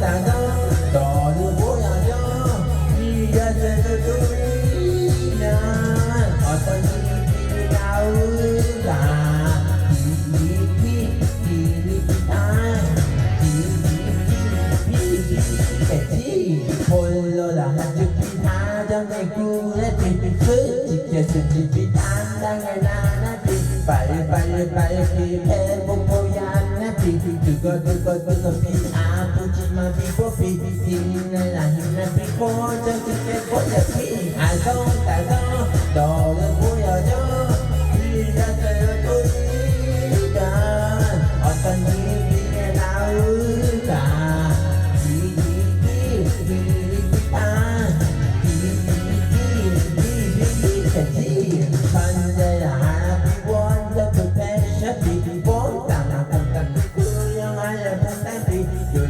있다가 너를 보여줘 네가 저를 돌리면 어떤 일이 나올까? 홀로라 죽긴 하정의 꿈에 빛을 지켜서 집이 당당해 나나지 빨리 빨리 빨리 회복 보양나지 죽어 죽어 죽어 빛 아프지만 비보비 힘내라 힘내 비고 저기게 보여지 알고 알고 너를 보여줘 빌려줘요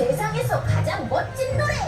세상에서 가장 멋진 노래